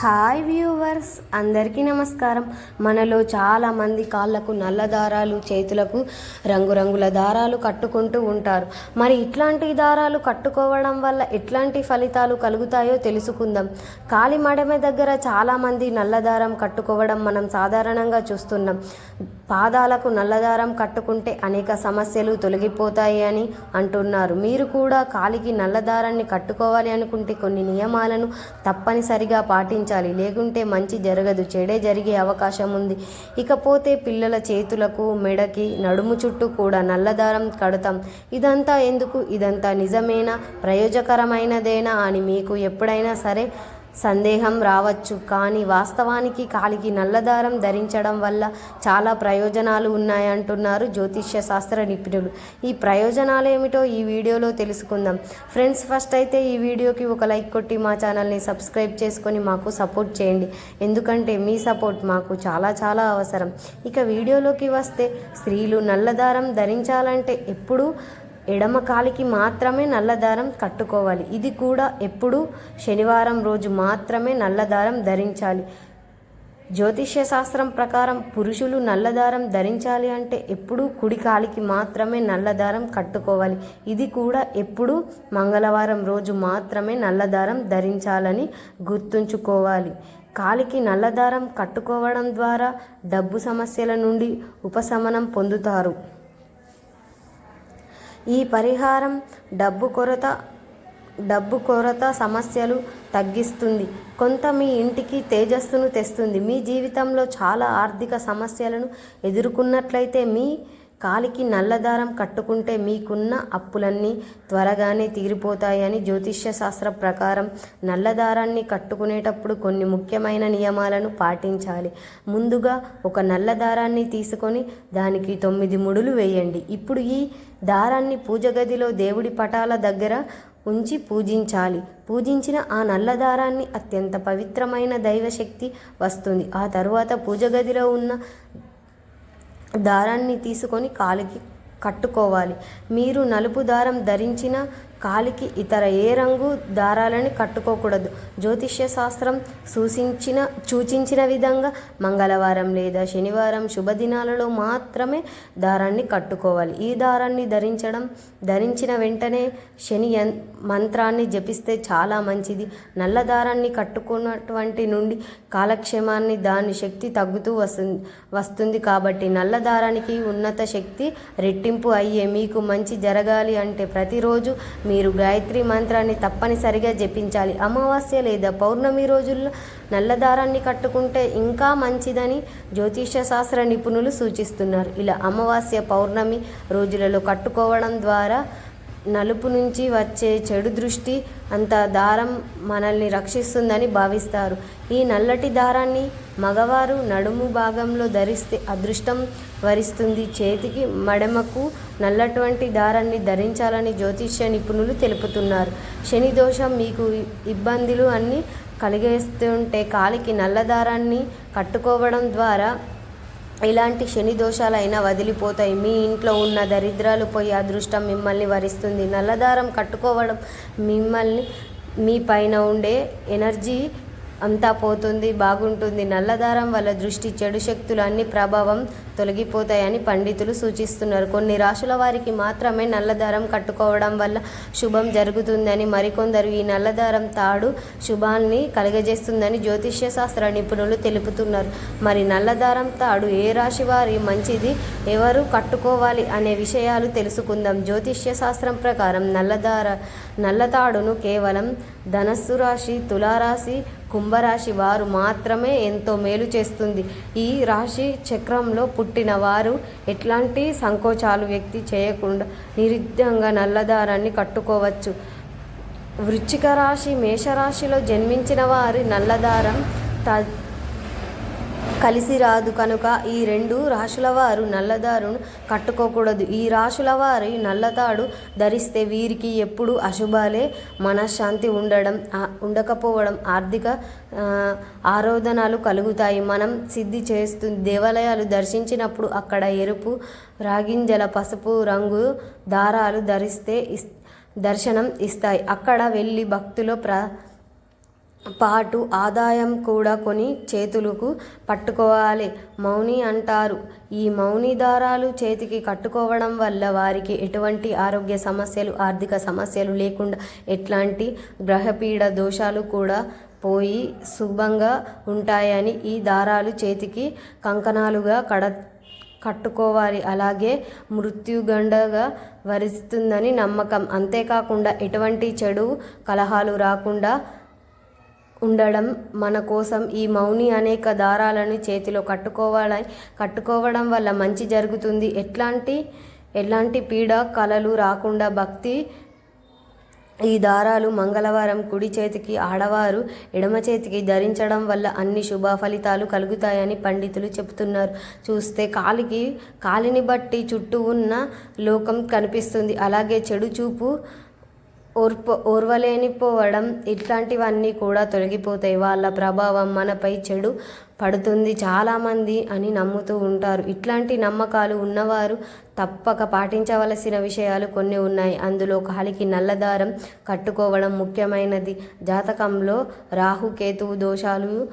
Hi viewers అందరికీ నమస్కారం. మనలో చాలామంది కాళ్ళకు నల్ల దారాలు చేతులకు రంగురంగుల దారాలు కట్టుకుంటూ ఉంటారు. మరి ఇట్లాంటి దారాలు కట్టుకోవడం వల్ల ఎట్లాంటి ఫలితాలు కలుగుతాయో తెలుసుకుందాం. కాలి మడమ దగ్గర చాలామంది నల్ల దారం కట్టుకోవడం మనం సాధారణంగా చూస్తున్నాం. పాదాలకు నల్లదారం కట్టుకుంటే అనేక సమస్యలు తొలగిపోతాయి అని అంటున్నారు. మీరు కూడా కాలికి నల్లదారాన్ని కట్టుకోవాలి అనుకుంటే కొన్ని నియమాలను తప్పనిసరిగా పాటించాలి. లేకుంటే మంచి జరగదు. చెడే జరిగే అవకాశం ఉంది. ఇకపోతే పిల్లల చేతులకు మెడకి నడుము చుట్టూ కూడా నల్లదారం కడతాం. ఇదంతా ఎందుకు? ఇదంతా నిజమేనా? ప్రయోజకరమైనదేనా అని మీకు ఎప్పుడైనా సరే సందేహం రావచ్చు. కానీ వాస్తవానికి కాలికి నల్లదారం ధరించడం వల్ల చాలా ప్రయోజనాలు ఉన్నాయంటున్నారు జ్యోతిష్య శాస్త్ర నిపుణులు. ఈ ప్రయోజనాలు ఏమిటో ఈ వీడియోలో తెలుసుకుందాం. ఫ్రెండ్స్ ఫస్ట్ అయితే ఈ వీడియోకి ఒక లైక్ కొట్టి మా ఛానల్ని సబ్స్క్రైబ్ చేసుకొని మాకు సపోర్ట్ చేయండి. ఎందుకంటే మీ సపోర్ట్ మాకు చాలా చాలా అవసరం. ఇక వీడియోలోకి వస్తే స్త్రీలు నల్లదారం ధరించాలంటే ఎప్పుడూ ఎడమ కాలికి మాత్రమే నల్లదారం కట్టుకోవాలి. ఇది కూడా ఎప్పుడు శనివారం రోజు మాత్రమే నల్లదారం ధరించాలి. జ్యోతిష్య శాస్త్రం ప్రకారం పురుషులు నల్లదారం ధరించాలి అంటే ఎప్పుడూ కుడి కాలికి మాత్రమే నల్లదారం కట్టుకోవాలి. ఇది కూడా ఎప్పుడు మంగళవారం రోజు మాత్రమే నల్లదారం ధరించాలని గుర్తుంచుకోవాలి. కాలికి నల్లదారం కట్టుకోవడం ద్వారా డబ్బు సమస్యల నుండి ఉపశమనం పొందుతారు. ఈ పరిహారం డబ్బు కొరత డబ్బు కొరత సమస్యలు తగ్గిస్తుంది. కొంత మీ ఇంటికి తేజస్సును తెస్తుంది. మీ జీవితంలో చాలా ఆర్థిక సమస్యలను ఎదుర్కొన్నట్లయితే మీ కాలికి నల్లదారం కట్టుకుంటే మీకున్న అప్పులన్నీ త్వరగానే తీరిపోతాయని జ్యోతిష్య శాస్త్ర ప్రకారం నల్లదారాన్ని కట్టుకునేటప్పుడు కొన్ని ముఖ్యమైన నియమాలను పాటించాలి. ముందుగా ఒక నల్ల దారాన్ని తీసుకొని దానికి తొమ్మిది ముడులు వేయండి. ఇప్పుడు ఈ దారాన్ని పూజ గదిలో దేవుడి పటాల దగ్గర ఉంచి పూజించాలి. పూజించిన ఆ నల్లదారాన్ని అత్యంత పవిత్రమైన దైవశక్తి వస్తుంది. ఆ తరువాత పూజ గదిలో ఉన్న దారాన్ని తీసుకొని కాలికి కట్టుకోవాలి. మీరు నలుపు దారం ధరించిన కాలికి ఇతర ఏ రంగు దారాలని కట్టుకోకూడదు. జ్యోతిష్య శాస్త్రం సూచించిన సూచించిన విధంగా మంగళవారం లేదా శనివారం శుభదినాలలో మాత్రమే దారాన్ని కట్టుకోవాలి. ఈ దారాన్ని ధరించడం ధరించిన వెంటనే శని మంత్రాన్ని జపిస్తే చాలా మంచిది. నల్ల దారాన్ని కట్టుకున్నటువంటి నుండి కాలక్షేమాన్ని దాని శక్తి తగ్గుతూ వస్తుంది వస్తుంది కాబట్టి నల్ల దారానికి ఉన్నత శక్తి రెట్టింపు అయ్యే మీకు మంచి జరగాలి అంటే ప్రతిరోజు మీరు గాయత్రి మంత్రాన్ని తప్పనిసరిగా జపించాలి. అమావాస్య లేదా పౌర్ణమి రోజుల్లో నల్లదారాన్ని కట్టుకుంటే ఇంకా మంచిదని జ్యోతిష శాస్త్ర నిపుణులు సూచిస్తున్నారు. ఇలా అమావాస్య పౌర్ణమి రోజులలో కట్టుకోవడం ద్వారా నలుపు నుంచి వచ్చే చెడు దృష్టి అంత దారం మనల్ని రక్షిస్తుందని భావిస్తారు. ఈ నల్లటి దారాన్ని మగవారు నడుము భాగంలో ధరిస్తే అదృష్టం వరిస్తుంది. చేతికి మడమకు నల్లటువంటి దారాన్ని ధరించాలని జ్యోతిష్య నిపుణులు తెలుపుతున్నారు. శని దోషం మీకు ఇబ్బందులు అన్నీ కలిగేస్తుంటే కాలికి నల్ల దారాన్ని కట్టుకోవడం ద్వారా ఇలాంటి శని దోషాలైనా వదిలిపోతాయి. మీ ఇంట్లో ఉన్న దరిద్రాలు పోయి అదృష్టం మిమ్మల్ని వరిస్తుంది. నల్లదారం కట్టుకోవడం మిమ్మల్ని మీ పైన ఉండే ఎనర్జీ అంతా పోతుంది బాగుంటుంది. నల్లదారం వల్ల దృష్టి చెడు శక్తులు అన్ని ప్రభావం తొలగిపోతాయని పండితులు సూచిస్తున్నారు. కొన్ని రాశుల వారికి మాత్రమే నల్లదారం కట్టుకోవడం వల్ల శుభం జరుగుతుందని మరికొందరు ఈ నల్లదారం తాడు శుభాన్ని కలుగజేస్తుందని జ్యోతిష్య శాస్త్ర నిపుణులు తెలుపుతున్నారు. మరి నల్లదారం తాడు ఏ రాశి వారి మంచిది? ఎవరు కట్టుకోవాలి అనే విషయాలు తెలుసుకుందాం. జ్యోతిష్య శాస్త్రం ప్రకారం నల్లదార నల్లతాడును కేవలం ధనస్సు రాశి తులారాశి కుంభరాశి వారు మాత్రమే ఎంతో మేలు చేస్తుంది. ఈ రాశి చక్రంలో పుట్టి పుట్టిన వారు ఎట్లాంటి సంకోచాలు వ్యక్తి చేయకుండా నిరుద్యంగా నల్లదారాన్ని కట్టుకోవచ్చు. వృచ్చిక రాశి మేషరాశిలో జన్మించిన వారి నల్లదారం త కలిసి రాదు కనుక ఈ రెండు రాశుల వారు నల్లదారును కట్టుకోకూడదు. ఈ రాశుల వారి నల్లతాడు ధరిస్తే వీరికి ఎప్పుడు అశుభాలే మనశ్శాంతి ఉండడం ఉండకపోవడం ఆర్థిక ఆరోధనాలు కలుగుతాయి. మనం సిద్ధి చేస్తుంది దేవాలయాలు దర్శించినప్పుడు అక్కడ ఎరుపు రాగింజల పసుపు రంగు దారాలు ధరిస్తే దర్శనం ఇస్తాయి. అక్కడ వెళ్ళి భక్తులు ప్ర పాటు ఆదాయం కూడా కొని చేతులకు పట్టుకోవాలి మౌని అంటారు. ఈ మౌని దారాలు చేతికి కట్టుకోవడం వల్ల వారికి ఎటువంటి ఆరోగ్య సమస్యలు ఆర్థిక సమస్యలు లేకుండా ఎట్లాంటి గ్రహపీడ దోషాలు కూడా పోయి శుభంగా ఉంటాయని ఈ దారాలు చేతికి కంకణాలుగా కడ కట్టుకోవాలి. అలాగే మృత్యుగండగా వరిస్తుందని నమ్మకం. అంతేకాకుండా ఎటువంటి చెడు కలహాలు రాకుండా ఉండడం మన కోసం ఈ మౌని అనేక దారాలను చేతిలో కట్టుకోవాలని కట్టుకోవడం వల్ల మంచి జరుగుతుంది. ఎట్లాంటి ఎలాంటి పీడ కలలు రాకుండా భక్తి ఈ దారాలు మంగళవారం కుడి చేతికి ఆడవారు ఎడమ చేతికి ధరించడం వల్ల అన్ని శుభ ఫలితాలు కలుగుతాయని పండితులు చెబుతున్నారు. చూస్తే కాలికి కాలిని బట్టి చుట్టూ ఉన్న లోకం కనిపిస్తుంది. అలాగే చెడు చూపు ఓర్ప ఓర్వలేనిపోవడం ఇట్లాంటివన్నీ కూడా తొలగిపోతాయి. వాళ్ళ ప్రభావం మనపై చెడు పడుతుంది చాలామంది అని నమ్ముతూ ఉంటారు. ఇట్లాంటి నమ్మకాలు ఉన్నవారు తప్పక పాటించవలసిన విషయాలు కొన్ని ఉన్నాయి. అందులో కాలికి నల్లదారం కట్టుకోవడం ముఖ్యమైనది. జాతకంలో రాహుకేతువు దోషాలు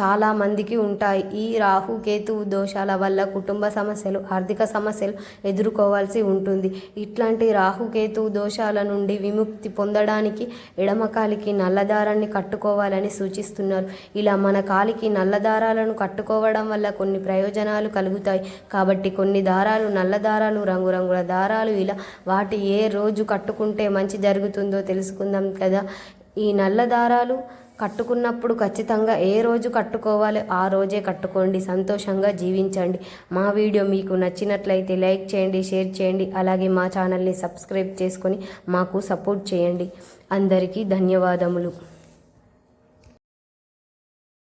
చాలా మందికి ఉంటాయి. ఈ రాహు కేతు దోషాల వల్ల కుటుంబ సమస్యలు ఆర్థిక సమస్యలు ఎదుర్కోవాల్సి ఉంటుంది. ఇట్లాంటి రాహుకేతు దోషాల నుండి విముక్తి పొందడానికి ఎడమ కాలికి నల్లదారాన్ని కట్టుకోవాలని సూచిస్తున్నారు. ఇలా మన కాలికి నల్లదారాలను కట్టుకోవడం వల్ల కొన్ని ప్రయోజనాలు కలుగుతాయి. కాబట్టి కొన్ని దారాలు నల్ల దారాలు రంగురంగుల దారాలు ఇలా వాటి ఏ రోజు కట్టుకుంటే మంచి జరుగుతుందో తెలుసుకుందాం కదా. ఈ నల్ల దారాలు కట్టుకున్నప్పుడు ఖచ్చితంగా ఏ రోజు కట్టుకోవాలి ఆ రోజే కట్టుకోండి సంతోషంగా జీవించండి. మా వీడియో మీకు నచ్చినట్లయితే లైక్ చేయండి షేర్ చేయండి అలాగే మా ఛానల్ని సబ్స్క్రైబ్ చేసుకొని మాకు సపోర్ట్ చేయండి. అందరికీ ధన్యవాదములు.